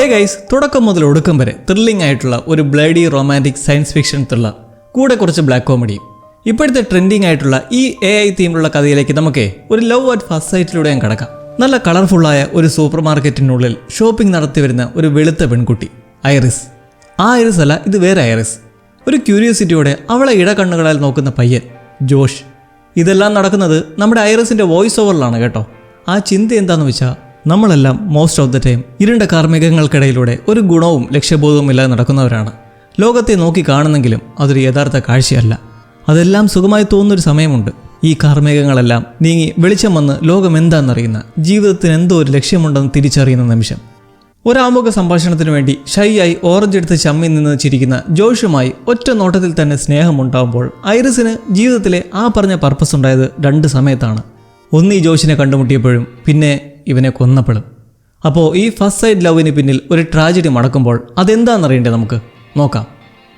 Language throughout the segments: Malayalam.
ഹേ ഗൈസ് തുടക്കം മുതൽ ഒടുക്കം വരെ ത്രില്ലിംഗ് ആയിട്ടുള്ള ഒരു bloody romantic science fiction thriller കൂടെ കുറച്ച് ബ്ലാക്ക് കോമഡിയും ഇപ്പോഴത്തെ ട്രെൻഡിങ് ആയിട്ടുള്ള ഈ എ ഐ തീമിലുള്ള കഥയിലേക്ക് നമുക്ക് ഒരു ലവ് അറ്റ് ഫസ്റ്റ് സൈറ്റിലൂടെ ഞാൻ കിടക്കാം. നല്ല കളർഫുള്ളായ ഒരു സൂപ്പർ മാർക്കറ്റിനുള്ളിൽ ഷോപ്പിംഗ് നടത്തി വരുന്ന ഒരു വെളുത്ത പെൺകുട്ടി ഐറിസ് ആ ഐറിസ് അല്ല ഇത് വേറെ ഐറിസ് ഒരു ക്യൂരിയോസിറ്റിയോടെ അവളെ ഇടകണ്ണുകളാൽ നോക്കുന്ന പയ്യൻ ജോഷ്. ഇതെല്ലാം നടക്കുന്നത് നമ്മുടെ ഐറിസിന്റെ വോയിസ് ഓവറിലാണ് കേട്ടോ. ആ ചിന്ത എന്താണെന്ന് വെച്ചാൽ നമ്മളെല്ലാം മോസ്റ്റ് ഓഫ് ദ ടൈം ഇരുണ്ട കാർമ്മികങ്ങൾക്കിടയിലൂടെ ഒരു ഗുണവും ലക്ഷ്യബോധവും ഇല്ലാതെ നടക്കുന്നവരാണ്. ലോകത്തെ നോക്കി കാണുന്നെങ്കിലും അതൊരു യഥാർത്ഥ കാഴ്ചയല്ല. അതെല്ലാം സുഖമായി തോന്നുന്നൊരു സമയമുണ്ട്. ഈ കാർമ്മികങ്ങളെല്ലാം നീങ്ങി വെളിച്ചം വന്ന് ലോകം എന്താണെന്നറിയുന്ന ജീവിതത്തിന് എന്തോ ഒരു ലക്ഷ്യമുണ്ടെന്ന് തിരിച്ചറിയുന്ന നിമിഷം. ഒരാമുഖ സംഭാഷണത്തിനു വേണ്ടി ഷൈയായി ഓറഞ്ച് എടുത്ത് ചമ്മി നിന്ന് ചിരിക്കുന്ന ജോഷുമായി ഒറ്റ നോട്ടത്തിൽ തന്നെ സ്നേഹമുണ്ടാകുമ്പോൾ ഐറിസിന് ജീവിതത്തിലെ ആ പറഞ്ഞ പർപ്പസ് ഉണ്ടായത് രണ്ട് സമയത്താണ്. ഒന്ന് ഈ ജോഷിനെ കണ്ടുമുട്ടിയപ്പോഴും പിന്നെ ഇവനെ കൊന്നപ്പോൾ അപ്പോൾ ഈ ഫസ്റ്റ് സൈഡ് ലവിന് പിന്നിൽ ഒരു ട്രാജഡി മടക്കുമ്പോൾ അതെന്താണെന്നറിയണ്ടേ നമുക്ക്? നോക്കാം.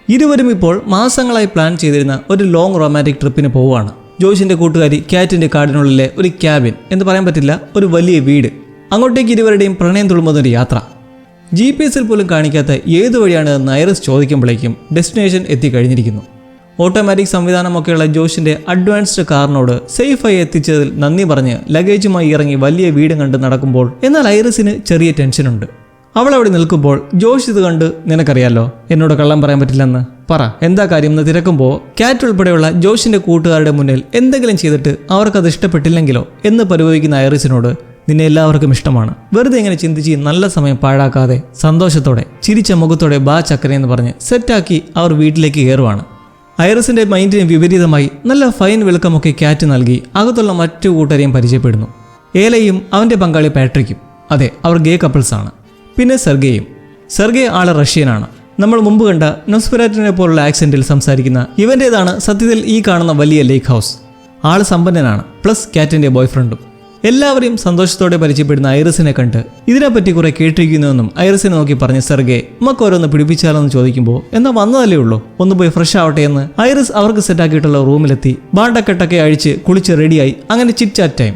ഇരുവരും ഇപ്പോൾ മാസങ്ങളായി പ്ലാൻ ചെയ്തിരുന്ന ഒരു ലോങ് റൊമാന്റിക് ട്രിപ്പിന് പോവുകയാണ്. ജോയിസിന്റെ കൂട്ടുകാരി കാറ്റിന്റെ കാടിനുള്ളിലെ ഒരു ക്യാബിൻ എന്ന് പറയാൻ പറ്റില്ല ഒരു വലിയ വീട്. അങ്ങോട്ടേക്ക് ഇരുവരുടെയും പ്രണയം തുളുമ്പുന്ന ഒരു യാത്ര. ജി പി എസിൽ പോലും കാണിക്കാത്ത ഏത് വഴിയാണ് നൈറസ് ചോദിക്കുമ്പോഴേക്കും ഡെസ്റ്റിനേഷൻ എത്തിക്കഴിഞ്ഞിരിക്കുന്നു ഓട്ടോമാറ്റിക് സംവിധാനമൊക്കെയുള്ള ജോഷിന്റെ അഡ്വാൻസ്ഡ് കാറിനോട് സേഫായി എത്തിച്ചതിൽ നന്ദി പറഞ്ഞ് ലഗേജുമായി ഇറങ്ങി വലിയ വീട് കണ്ട് നടക്കുമ്പോൾ എന്നാൽ ഐറിസിന് ചെറിയ ടെൻഷനുണ്ട്. അവൾ അവിടെ നിൽക്കുമ്പോൾ ജോഷ് ഇത് കണ്ട് നിനക്കറിയാലോ എന്നോട് കള്ളം പറയാൻ പറ്റില്ലെന്ന്. പറ എന്താ കാര്യം എന്ന് തിരക്കുമ്പോൾ കാറ്റ് ഉൾപ്പെടെയുള്ള ജോഷിന്റെ കൂട്ടുകാരുടെ മുന്നിൽ എന്തെങ്കിലും ചെയ്തിട്ട് അവർക്കത് ഇഷ്ടപ്പെട്ടില്ലെങ്കിലോ എന്ന് പരിഭവിക്കുന്ന ഐറിസിനോട് നിന്നെ എല്ലാവർക്കും ഇഷ്ടമാണ്. വെറുതെ ഇങ്ങനെ ചിന്തിച്ച് നല്ല സമയം പാഴാക്കാതെ സന്തോഷത്തോടെ ചിരിച്ച മുഖത്തോടെ ബാ ചക്കരയെന്ന് പറഞ്ഞ് സെറ്റാക്കി അവർ വീട്ടിലേക്ക് കയറുവാണ്. ഐറിസിന്റെ മൈൻഡിന് വിപരീതമായി നല്ല ഫൈൻ വെളുക്കമൊക്കെ ക്യാറ്റ് നൽകി അകത്തുള്ള മറ്റു കൂട്ടരെയും പരിചയപ്പെടുന്നു. ഏലയും അവന്റെ പങ്കാളി പാട്രിക്കും. അതെ അവർ ഗേ കപ്പിൾസ് ആണ് പിന്നെ സെർഗേയും. സെർഗേ ആൾ റഷ്യനാണ്. നമ്മൾ മുമ്പ് കണ്ട നൊസ്ഫെറാറ്റിനെ പോലുള്ള ആക്സെന്റിൽ സംസാരിക്കുന്ന ഇവന്റേതാണ് സത്യത്തിൽ ഈ കാണുന്ന വലിയ ലേക്ക് ഹൗസ്. ആൾ സമ്പന്നനാണ് പ്ലസ് ക്യാറ്റിന്റെ ബോയ്ഫ്രണ്ടും. എല്ലാവരെയും സന്തോഷത്തോടെ പരിചയപ്പെടുന്ന ഐറിസിനെ കണ്ട് ഇതിനെപ്പറ്റി കുറെ കേട്ടിരിക്കുന്നുവെന്നും ഐറിസിനെ നോക്കി പറഞ്ഞ സെർഗെ നമുക്ക് ഓരോന്ന് പിടിപ്പിച്ചാലെന്ന് ചോദിക്കുമ്പോൾ എന്നാ വന്നതല്ലേ ഉള്ളൂ? ഒന്ന് പോയി ഫ്രഷ് ആവട്ടെ എന്ന്. ഐറിസ് അവർക്ക് സെറ്റാക്കിയിട്ടുള്ള റൂമിലെത്തി. ബാണ്ടക്കെട്ടൊക്കെ അഴിച്ച് കുളിച്ച് റെഡിയായി അങ്ങനെ ചിറ്റ് ചാറ്റ് ടൈം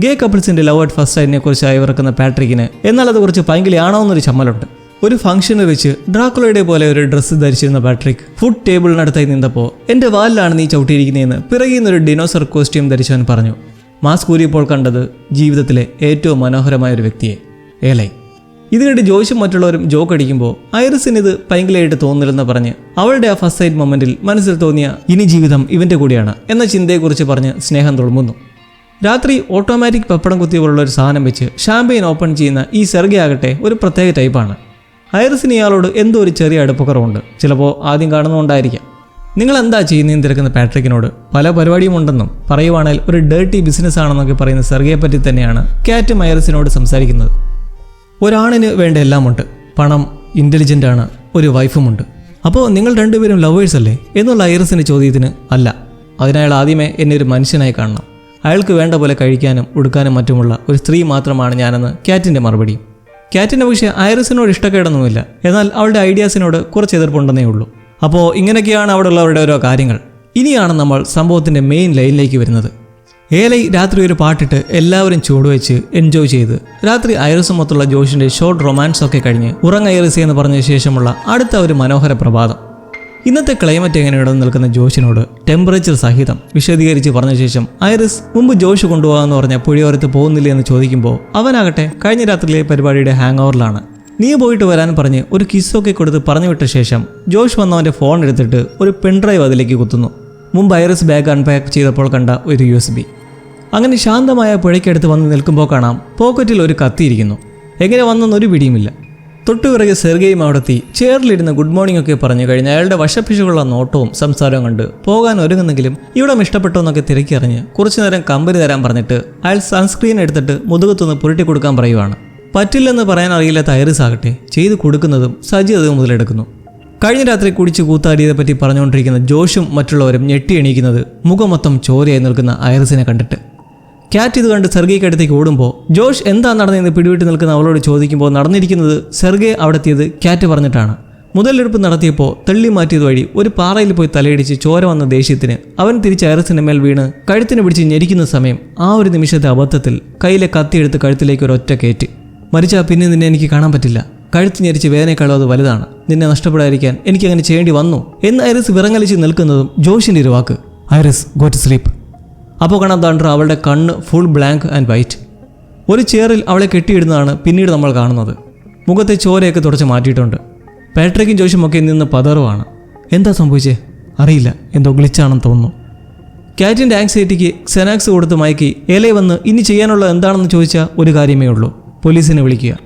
ഗേ കപ്പിൾസിന്റെ ലവ് അറ്റ് ഫസ്റ്റ് സൈഡിനെ കുറിച്ച് അയവിറക്കുന്ന പാട്രിക്കിന് എന്നാൽ അത് കുറച്ച് എന്നൊരു ചമ്മലുണ്ട്. ഒരു ഫംഗ്ഷന് വെച്ച് ഡ്രാക്കുളയുടെ പോലെ ഒരു ഡ്രസ്സ് ധരിച്ചിരുന്ന പാട്രിക് ഫുഡ് ടേബിളിനടുത്തായി നിന്നപ്പോൾ എന്റെ വാലിലാണ് നീ ചവിട്ടിയിരിക്കുന്നതെന്ന് പിറകിൽ നിന്നൊരു ഡിനോസർ കോസ്റ്റ്യൂം ധരിച്ചവൻ പറഞ്ഞു. മാസ്ക് ഊരിയപ്പോൾ കണ്ടത് ജീവിതത്തിലെ ഏറ്റവും മനോഹരമായ ഒരു വ്യക്തിയെ ഏലൈ ഇത് കണ്ട് ജോയ്സും മറ്റുള്ളവരും ജോക്ക് അടിക്കുമ്പോൾ ഐറിസിന് ഇത് ഭയങ്കരമായിട്ട് തോന്നില്ലെന്ന് പറഞ്ഞ് അവളുടെ ആ ഫസ്റ്റ് സൈഡ് മൊമെന്റിൽ മനസ്സിൽ തോന്നിയ ഇനി ജീവിതം ഇവന്റെ കൂടിയാണ് എന്ന ചിന്തയെക്കുറിച്ച് പറഞ്ഞ് സ്നേഹം തുളുമ്പുന്നു. രാത്രി ഓട്ടോമാറ്റിക് പപ്പടം കുത്തി പോലുള്ള ഒരു സാധനം വെച്ച് ഷാമ്പയിൻ ഓപ്പൺ ചെയ്യുന്ന ഈ സെർഗെ ആകട്ടെ ഒരു പ്രത്യേക ടൈപ്പാണ് ഐറിസിന് ഇയാളോട് എന്തോ ഒരു ചെറിയ അടുപ്പക്കുറവുണ്ട് ചിലപ്പോൾ ആദ്യം കാണുന്നുണ്ടായിരിക്കാം നിങ്ങൾ എന്താ ചെയ്യുന്നതെന്ന് തിരക്കുന്ന പാട്രിക്കിനോട്? പല പരിപാടിയും ഉണ്ടെന്നും പറയുവാണെങ്കിൽ ഒരു ഡേർട്ടി ബിസിനസ് ആണെന്നൊക്കെ പറയുന്ന സെർഗയെ പറ്റി തന്നെയാണ് കാറ്റ് മയറസിനോട് സംസാരിക്കുന്നത്. ഒരാണിന് വേണ്ട എല്ലാമുണ്ട്. പണം ഇന്റലിജന്റ് ആണ്. ഒരു വൈഫുമുണ്ട്. അപ്പോൾ നിങ്ങൾ രണ്ടുപേരും ലവേഴ്സ് അല്ലേ? എന്നുള്ള ഐറസിന്റെ ചോദ്യത്തിന് അല്ല. അതിനയാൾ ആദ്യമേ എന്നെ ഒരു മനുഷ്യനായി കാണണം. അയാൾക്ക് വേണ്ട പോലെ കഴിക്കാനും ഉടുക്കാനും മറ്റുമുള്ള ഒരു സ്ത്രീ മാത്രമാണ് ഞാനെന്ന് കാറ്റിന്റെ മറുപടി. കാറ്റിന്റെ പക്ഷേ ഐറസിനോട് ഇഷ്ടക്കേടൊന്നുമില്ല. എന്നാൽ അവളുടെ ഐഡിയാസിനോട് കുറച്ച് എതിർപ്പുണ്ടെന്നേ ഉള്ളൂ. അപ്പോൾ ഇങ്ങനെയൊക്കെയാണ് അവിടെ ഉള്ളവരുടെ ഓരോ കാര്യങ്ങൾ. ഇനിയാണ് നമ്മൾ സംഭവത്തിന്റെ മെയിൻ ലൈനിലേക്ക് വരുന്നത്. ഏലൈ രാത്രി ഒരു പാട്ടിട്ട് എല്ലാവരും ചൂടുവെച്ച് എൻജോയ് ചെയ്ത് രാത്രി ഐറസും മൊത്തമുള്ള ജോഷിന്റെ ഷോർട്ട് റൊമാൻസ് ഒക്കെ കഴിഞ്ഞ് ഉറങ്ങ ഐറിസി എന്ന് പറഞ്ഞ ശേഷമുള്ള അടുത്ത ഒരു മനോഹര പ്രഭാതം. ഇന്നത്തെ ക്ലൈമറ്റ് എങ്ങനെയുണ്ടെന്ന് നിൽക്കുന്ന ജോഷിനോട് ടെമ്പറേച്ചർ സഹിതം വിശദീകരിച്ച് പറഞ്ഞ ശേഷം ഐറിസ് മുമ്പ് ജോഷ് കൊണ്ടുപോകാമെന്ന് പറഞ്ഞ പുഴയോരത്ത് പോകുന്നില്ല? എന്ന് ചോദിക്കുമ്പോൾ അവനാകട്ടെ കഴിഞ്ഞ രാത്രിയിലെ പരിപാടിയുടെ ഹാങ് ഓവറിലാണ് നീ പോയിട്ട് വരാൻ പറഞ്ഞ് ഒരു കിസ്സൊക്കെ കൊടുത്ത് പറഞ്ഞു വിട്ട ശേഷം ജോഷ് വന്നവന്റെ ഫോൺ എടുത്തിട്ട് ഒരു പെൺഡ്രൈവ് അതിലേക്ക് കുത്തുന്നു. മുമ്പ് ഐറസ് ബാഗ് അൺപാക്ക് ചെയ്തപ്പോൾ കണ്ട ഒരു യു എസ് ബി അങ്ങനെ ശാന്തമായ പുഴയ്ക്കടുത്ത് വന്ന് നിൽക്കുമ്പോൾ കാണാം പോക്കറ്റിൽ ഒരു കത്തിയിരിക്കുന്നു. എങ്ങനെ വന്നെന്നൊരു പിടിയുമില്ല. തൊട്ടുപിറകെ സെർഗയും അവിടെത്തി ചെയറിലിരുന്ന് ഗുഡ് മോർണിംഗ് ഒക്കെ പറഞ്ഞു കഴിഞ്ഞ് അയാളുടെ വശപ്പിശുള്ള നോട്ടവും സംസാരവും കണ്ട് പോകാൻ ഒരുങ്ങുന്നെങ്കിലും ഇവിടം ഇഷ്ടപ്പെട്ടോ എന്നൊക്കെ തിരക്കിയറിഞ്ഞ് കുറച്ചു നേരം കമ്പനി തരാൻ പറഞ്ഞിട്ട് അയാൾ സൺസ്ക്രീൻ എടുത്തിട്ട് മുതുകത്തുനിന്ന് പുരട്ടി കൊടുക്കാൻ പറയുവാണ്. പറ്റില്ലെന്ന് പറയാൻ അറിയില്ല ഐറിസ് ആകട്ടെ ചെയ്തു കൊടുക്കുന്നതും സജി മുതലെടുക്കുന്നു. കഴിഞ്ഞ രാത്രി കുടിച്ച് കൂത്താടിയതെ പറ്റി പറഞ്ഞുകൊണ്ടിരിക്കുന്ന ജോഷും മറ്റുള്ളവരും ഞെട്ടി എണീക്കുന്നത് മുഖം മൊത്തം ചോരയായി നിൽക്കുന്ന ഐറിസിനെ കണ്ടിട്ട്. കാറ്റ് ഇത് കണ്ട് സെർഗയ്ക്ക് അടുത്തേക്ക് ഓടുമ്പോൾ ജോഷ് എന്താ നടന്നതെന്ന് പിടിവിട്ട് നിൽക്കുന്ന അവളോട് ചോദിക്കുമ്പോൾ നടന്നിരിക്കുന്നത് സെർഗെ അവിടെ എത്തിയത് ക്യാറ്റ് പറഞ്ഞിട്ടാണ്. മുതലെടുപ്പ് നടത്തിയപ്പോൾ തള്ളി മാറ്റിയത് വഴി ഒരു പാറയിൽ പോയി തലയിടിച്ച് ചോര വന്ന ദേഷ്യത്തിന് അവൻ തിരിച്ച് ഐറസിന്റെ മേൽ വീണ് കഴുത്തിന് പിടിച്ച് ഞെരിക്കുന്ന സമയം ആ ഒരു നിമിഷത്തെ അബദ്ധത്തിൽ കയ്യിലെ കത്തിയെടുത്ത് കഴുത്തിലേക്ക് ഒരു ഒറ്റ കയറ്റ്. മരിച്ചാൽ പിന്നെ നിന്നെ എനിക്ക് കാണാൻ പറ്റില്ല. കഴുത്ത് ഞെരിച്ച് വേദനയെക്കാളും അത് വലുതാണ്. നിന്നെ നഷ്ടപ്പെടാതിരിക്കാൻ എനിക്ക് അങ്ങനെ ചെയ്യേണ്ടി വന്നു. എന്ന് ഐറിസ് വിറങ്ങലിച്ച് നിൽക്കുന്നതും ജോഷിന്റെ ഒരു വാക്ക്. Iris go to sleep. അപ്പോൾ കാണാൻ താണ്ടർ അവളുടെ കണ്ണ് ഫുൾ ബ്ലാങ്ക് ആൻഡ് വൈറ്റ്. ഒരു ചെയറിൽ അവളെ കെട്ടിയിടുന്നതാണ് പിന്നീട് നമ്മൾ കാണുന്നത്. മുഖത്തെ ചോരയൊക്കെ തുടച്ച് മാറ്റിയിട്ടുണ്ട്. പാട്രിക്കും ജോഷും ഒക്കെ നിന്ന് പതറുവാണ്. എന്താ സംഭവിച്ചേ? അറിയില്ല. എന്തോ ഗ്ലിച്ചാണെന്ന് തോന്നുന്നു. കാറ്റിന്റെ ആങ്സൈറ്റിക്ക് സെനാക്സ് കൊടുത്ത് മയക്കി ഏലെ വന്ന് ഇനി ചെയ്യാനുള്ള എന്താണെന്ന് ചോദിച്ചാൽ ഒരു കാര്യമേ ഉള്ളൂ. പോലീസിനെ വിളിക്കുക.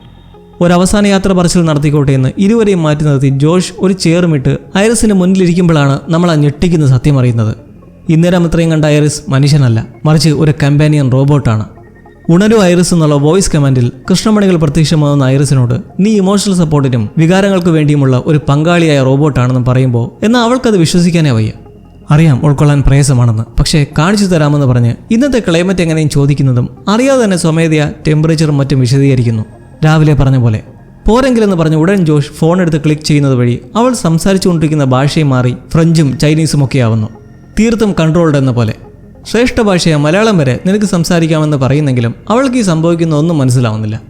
ഒരവസാന യാത്ര പറച്ചിൽ നടത്തിക്കോട്ടെ എന്ന് ഇരുവരെയും മാറ്റി നിർത്തി ജോഷ് ഒരു ചെയറുമിട്ട് ഐറിസിന് മുന്നിലിരിക്കുമ്പോഴാണ് നമ്മൾ ആ ഞെട്ടിക്കുന്ന സത്യം അറിയുന്നത്. ഇന്നേരം അത്രയും കണ്ട ഐറിസ് മനുഷ്യനല്ല മറിച്ച് ഒരു കമ്പാനിയൻ റോബോട്ടാണ്. ഉണരു ഐറിസ് എന്നുള്ള വോയിസ് കമാൻഡിൽ കൃഷ്ണമണികൾ പ്രത്യക്ഷമാകുന്ന ഐറിസിനോട് നീ ഇമോഷണൽ സപ്പോർട്ടിനും വികാരങ്ങൾക്ക് വേണ്ടിയുമുള്ള ഒരു പങ്കാളിയായ റോബോട്ടാണെന്ന് പറയുമ്പോൾ എന്നാൽ അവൾക്കത് വിശ്വസിക്കാനേ വയ്യ. അറിയാം ഉൾക്കൊള്ളാൻ പ്രയാസമാണെന്ന്. പക്ഷേ കാണിച്ചു തരാമെന്ന് പറഞ്ഞ് ഇന്നത്തെ ക്ലൈമറ്റ് എങ്ങനെയും ചോദിക്കുന്നതും അറിയാതെ തന്നെ സ്വമേധയ ടെമ്പറേച്ചറും മറ്റും വിശദീകരിക്കുന്നു. രാവിലെ പറഞ്ഞ പോലെ പോരെങ്കിലെന്ന് പറഞ്ഞ് ഉടൻ ജോഷ് ഫോൺ എടുത്ത് ക്ലിക്ക് ചെയ്യുന്നത് വഴി അവൾ സംസാരിച്ചുകൊണ്ടിരിക്കുന്ന ഭാഷയും മാറി ഫ്രഞ്ചും ചൈനീസും ഒക്കെ ആവുന്നു. തീർത്തും കൺട്രോൾഡ് എന്ന പോലെ. ശ്രേഷ്ഠ ഭാഷയ മലയാളം വരെ നിനക്ക് സംസാരിക്കാമെന്ന് പറയുന്നെങ്കിലും അവൾക്ക് ഈ സംഭവിക്കുന്ന ഒന്നും മനസ്സിലാവുന്നില്ല.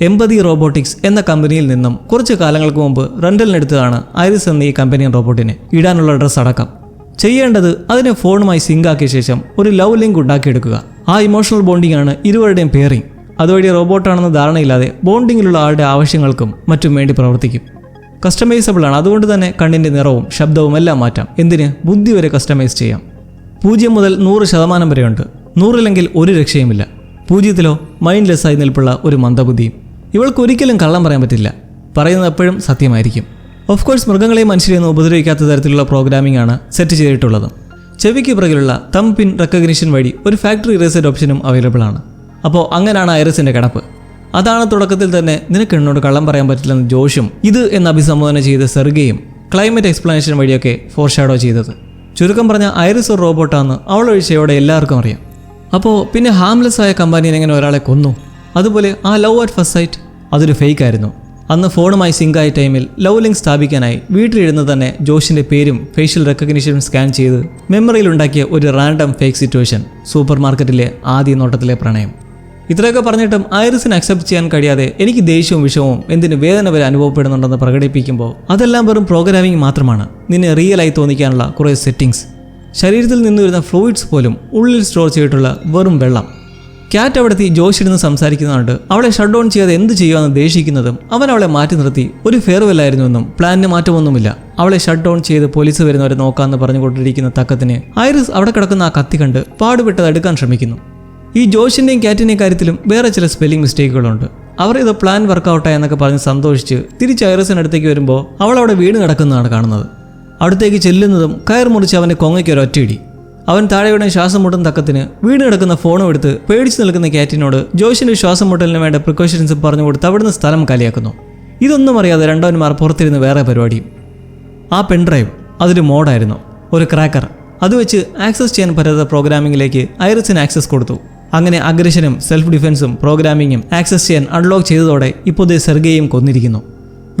എമ്പതി റോബോട്ടിക്സ് എന്ന കമ്പനിയിൽ നിന്നും കുറച്ച് കാലങ്ങൾക്ക് മുമ്പ് റെന്റലിനെടുത്തതാണ് ഐറിസ് എന്ന ഈ കമ്പനിയൻ റോബോട്ടിനെ ഇടാനുള്ള ഡ്രസ്സ് അടക്കം. ചെയ്യേണ്ടത് അതിനെ ഫോണുമായി സിങ്ക് ആക്കിയ ശേഷം ഒരു ലവ് ലിങ്ക് ഉണ്ടാക്കിയെടുക്കുക. ആ ഇമോഷണൽ ബോണ്ടിംഗ് ആണ് ഇരുവരുടെയും പേറിംഗ് അതുവഴി റോബോട്ടാണെന്ന ധാരണയില്ലാതെ ബോണ്ടിങ്ങിലുള്ള ആളുടെ ആവശ്യങ്ങൾക്കും മറ്റും വേണ്ടി പ്രവർത്തിക്കും. കസ്റ്റമൈസബിൾ ആണ്. അതുകൊണ്ട് തന്നെ കണ്ണിന്റെ നിറവും ശബ്ദവും എല്ലാം മാറ്റാം. എന്തിന്? ബുദ്ധി വരെ കസ്റ്റമൈസ് ചെയ്യാം. പൂജ്യം മുതൽ നൂറ് ശതമാനം വരെയുണ്ട്. നൂറില്ലെങ്കിൽ ഒരു രക്ഷയുമില്ല. പൂജ്യത്തിലോ മൈൻഡ്ലെസ് ആയി നിൽപ്പുള്ള ഒരു മന്ദബുദ്ധിയും ഇവൾക്ക് ഒരിക്കലും കള്ളം പറയാൻ പറ്റില്ല. പറയുന്നത് എപ്പോഴും സത്യമായിരിക്കും. ഓഫ് കോഴ്സ് മൃഗങ്ങളെ മനുഷ്യരെയൊന്നും ഉപദ്രവിക്കാത്ത തരത്തിലുള്ള പ്രോഗ്രാമിംഗ് ആണ് സെറ്റ് ചെയ്തിട്ടുള്ളത്. ചെവിക്ക് പിറകിലുള്ള തം പിൻ റെക്കഗ്നിഷൻ വഴി ഒരു ഫാക്ടറി റീസെറ്റ് ഓപ്ഷനും അവൈലബിൾ ആണ്. അപ്പോൾ അങ്ങനെയാണ് ഐറസിന്റെ കിടപ്പ്. അതാണ് തുടക്കത്തിൽ തന്നെ നിനക്ക് എന്നോട് കള്ളം പറയാൻ പറ്റില്ലെന്ന് ജോഷും ഇത് എന്ന് അഭിസംബോധന ചെയ്ത സെർഗയും ക്ലൈമറ്റ് എക്സ്പ്ലനേഷൻ വഴിയൊക്കെ ഫോർഷാഡോ ചെയ്തത്. ചുരുക്കം പറഞ്ഞ ഐറിസ് ഒരു റോബോട്ടാന്ന് അവളൊഴിച്ചയോടെ എല്ലാവർക്കും അറിയാം. അപ്പോൾ പിന്നെ ഹാംലെസ് ആയ കമ്പാനിയെ എങ്ങനെ ഒരാളെ കൊന്നു? അതുപോലെ ആ ലവ് അറ്റ് ഫസ്റ്റ് സൈറ്റ് അതൊരു ഫേക്ക് ആയിരുന്നു. അന്ന് ഫോണുമായി സിങ്ക് ആയ ടൈമിൽ ലവ് ലിങ്ക് സ്ഥാപിക്കാനായി വീട്ടിലിരുന്ന് തന്നെ ജോഷിന്റെ പേരും ഫേഷ്യൽ റെക്കഗ്നീഷനും സ്കാൻ ചെയ്ത് മെമ്മറിയിൽ ഉണ്ടാക്കിയ ഒരു റാൻഡം ഫേക്ക് സിറ്റുവേഷൻ സൂപ്പർ മാർക്കറ്റിലെ ആദ്യ നോട്ടത്തിലെ പ്രണയം. ഇത്രയൊക്കെ പറഞ്ഞിട്ടും ഐറിസിന് അക്സെപ്റ്റ് ചെയ്യാൻ കഴിയാതെ എനിക്ക് ദേഷ്യവും വിഷമവും എന്തിന് വേദന വരെ അനുഭവപ്പെടുന്നുണ്ടെന്ന് പ്രകടിപ്പിക്കുമ്പോൾ അതെല്ലാം വെറും പ്രോഗ്രാമിംഗ് മാത്രമാണ്. നിന്നെ റിയലായി തോന്നിക്കാനുള്ള കുറേ സെറ്റിംഗ്സ് ശരീരത്തിൽ നിന്ന് വരുന്ന ഫ്ലൂയിഡ്സ് പോലും ഉള്ളിൽ സ്റ്റോർ ചെയ്തിട്ടുള്ള വെറും വെള്ളം. ക്യാറ്റ് അവിടെത്തി ജോഷ് ഇരുന്ന് സംസാരിക്കുന്നുണ്ട് അവളെ ഷട്ട് ഡൗൺ ചെയ്യാതെ എന്ത് ചെയ്യുമെന്ന് ദേഷിക്കുന്നതും അവൻ അവളെ മാറ്റി നിർത്തി. ഒരു ഫെയർവെൽ ആയിരുന്നുവെന്നും പ്ലാനിന് മാറ്റമൊന്നുമില്ല. അവളെ ഷട്ട് ഡൗൺ ചെയ്ത് പോലീസ് വരുന്നവരെ നോക്കാമെന്ന് പറഞ്ഞുകൊണ്ടിരിക്കുന്ന തക്കത്തിന് ഐറിസ് അവിടെ കിടക്കുന്ന ആ കത്തി കണ്ട് പാടുപെട്ടത് എടുക്കാൻ ശ്രമിക്കുന്നു. ഈ ജോഷിന്റെയും ക്യാറ്റിന്റെയും കാര്യത്തിലും വേറെ ചില സ്പെല്ലിംഗ് മിസ്റ്റേക്കുകളുണ്ട് അവർ ഇത് പ്ലാൻ വർക്കൗട്ടായി എന്നൊക്കെ പറഞ്ഞ് സന്തോഷിച്ച് തിരിച്ച് ഐറസിനടുത്തേക്ക് വരുമ്പോൾ അവൾ അവിടെ വീണ് കിടക്കുന്നതാണ് കാണുന്നത്. അടുത്തേക്ക് ചെല്ലുന്നതും കയർ മുറിച്ച് അവന്റെ കൊങ്ങയ്ക്ക് ഒരു ഒറ്റയിടി. അവൻ താഴെയുടെ ശ്വാസം മുട്ടും തക്കത്തിന് വീട് കിടക്കുന്ന ഫോണും എടുത്ത് പേടിച്ചു നിൽക്കുന്ന കാറ്റിനോട് ജോഷിന്റെ ശ്വാസം മുട്ടലിന് വേണ്ട പ്രിക്കോഷൻസ് പറഞ്ഞു കൊടുത്ത് അവിടുന്ന് സ്ഥലം കാലിയാക്കുന്നു. ഇതൊന്നും അറിയാതെ രണ്ടവന്മാർ പുറത്തിരുന്ന് വേറെ പരിപാടിയും. ആ പെൻഡ്രൈവ് അതൊരു മോഡായിരുന്നു ഒരു ക്രാക്കർ അത് വെച്ച് ആക്സസ് ചെയ്യാൻ പറ്റാത്ത പ്രോഗ്രാമിംഗിലേക്ക് ഐറിസിന് ആക്സസ് കൊടുത്തു. അങ്ങനെ അഗ്രഷനും സെൽഫ് ഡിഫൻസും പ്രോഗ്രാമിങ്ങും ആക്സസ് ചെയ്യാൻ അൺലോക്ക് ചെയ്തതോടെ ഇപ്പോൾ ദേ സെർഗയെയും കൊന്നിരിക്കുന്നു.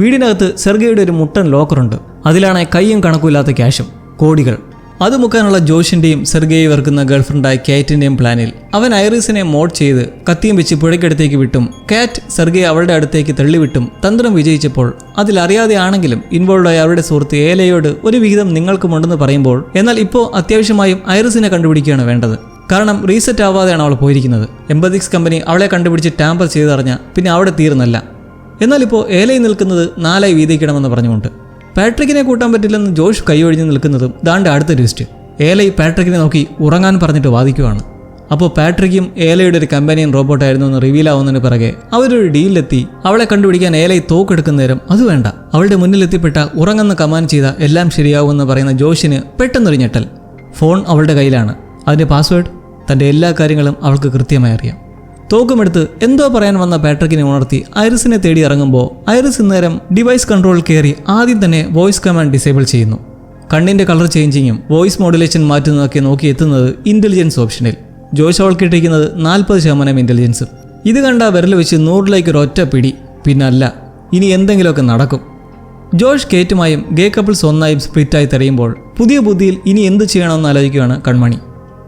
വീടിനകത്ത് സെർഗയുടെ ഒരു മുട്ടൻ ലോക്കറുണ്ട് അതിലാണ് കയ്യും കണക്കുമില്ലാത്ത ക്യാഷും കോടികൾ. അത് മുക്കാനുള്ള ജോഷിന്റെയും സെർഗയെ വെറുക്കുന്ന ഗേൾഫ്രണ്ടായ കാറ്റിന്റെയും പ്ലാനിൽ അവൻ ഐറിസിനെ മോഡ് ചെയ്ത് കത്തിയും വെച്ച് പുഴയ്ക്കടുത്തേക്ക് വിട്ടും. കാറ്റ് സെർഗയെ അവളുടെ അടുത്തേക്ക് തള്ളിവിട്ടും. തന്ത്രം വിജയിച്ചപ്പോൾ അതിലറിയാതെ ആണെങ്കിലും ഇൻവോൾവ് ആയ അവരുടെ സുഹൃത്ത് ഏലയോട് ഒരു വിഹിതം നിങ്ങൾക്കുമുണ്ടെന്ന് പറയുമ്പോൾ എന്നാൽ ഇപ്പോൾ അത്യാവശ്യമായും ഐറിസിനെ കണ്ടുപിടിക്കുകയാണ് വേണ്ടത്. കാരണം റീസെറ്റ് ആവാതെയാണ് അവൾ പോയിരിക്കുന്നത്. എംബതിക്സ് കമ്പനി അവളെ കണ്ടുപിടിച്ച് ടാമ്പർ ചെയ്തറിഞ്ഞ പിന്നെ അവിടെ തീർന്നല്ല എന്നാൽ ഇപ്പോൾ ഏലയിൽ നിൽക്കുന്നത് നാലായി വീതിക്കണമെന്ന് പറഞ്ഞുകൊണ്ട്. പാട്രിക്കിനെ കൂട്ടാൻ പറ്റില്ലെന്ന് ജോഷ് കൈയൊഴിഞ്ഞ് നിൽക്കുന്നതും ദാണ്ട് അടുത്ത ട്വിസ്റ്റ്. ഏലൈ പാട്രിക്കിനെ നോക്കി ഉറങ്ങാൻ പറഞ്ഞിട്ട് വാദിക്കുവാണ്. അപ്പോൾ പാട്രിക്കും ഏലയുടെ ഒരു കമ്പാനിയൻ റോബോട്ടായിരുന്നു എന്ന് റിവീൽ ആവുന്നതിന് പിറകെ അവരൊരു ഡീലിലെത്തി. അവളെ കണ്ടുപിടിക്കാൻ ഏലൈ തോക്കെടുക്കുന്ന നേരം അത് വേണ്ട. അവളുടെ മുന്നിലെത്തിപ്പെട്ട ഉറങ്ങുന്ന കമാൻഡ് ചെയ്ത എല്ലാം ശരിയാവുമെന്ന് പറയുന്ന ജോഷിന് പെട്ടെന്നൊരു ഞെട്ടൽ. ഫോൺ അവളുടെ കയ്യിലാണ്. അതിന്റെ പാസ്വേഡ് തന്റെ എല്ലാ കാര്യങ്ങളും അവൾക്ക് കൃത്യമായി അറിയാം. തോക്കുമെടുത്ത് എന്തോ പറയാൻ വന്ന പാട്രിക്കിനെ ഉണർത്തി ഐറിസിനെ തേടി ഇറങ്ങുമ്പോൾ ഐറിസ് ഇന്നേരം ഡിവൈസ് കൺട്രോൾ കയറി ആദ്യം തന്നെ വോയിസ് കമാൻഡ് ഡിസേബിൾ ചെയ്യുന്നു. കണ്ണിന്റെ കളർ ചേഞ്ചിങ്ങും വോയിസ് മോഡുലേഷൻ മാറ്റുന്നതൊക്കെ നോക്കി എത്തുന്നത് ഇന്റലിജൻസ് ഓപ്ഷനിൽ ജോയ്സ് അവൾക്ക് ഇട്ടിരിക്കുന്നത് നാൽപ്പത് ശതമാനം ഇന്റലിജൻസ് ഇത് കണ്ട വിരൽ വെച്ച് നൂറിലേക്ക് ഒരു ഒറ്റ പിടി. പിന്നല്ല ഇനി എന്തെങ്കിലുമൊക്കെ നടക്കും. ജോഷ് കേറ്റുമായും ഗേ കപ്പിൾസ് ഒന്നായും സ്പ്ലിറ്റായി തെരയുമ്പോൾ പുതിയ ബുദ്ധിയിൽ ഇനി എന്ത് ചെയ്യണമെന്ന് ആലോചിക്കുകയാണ് കൺമണി.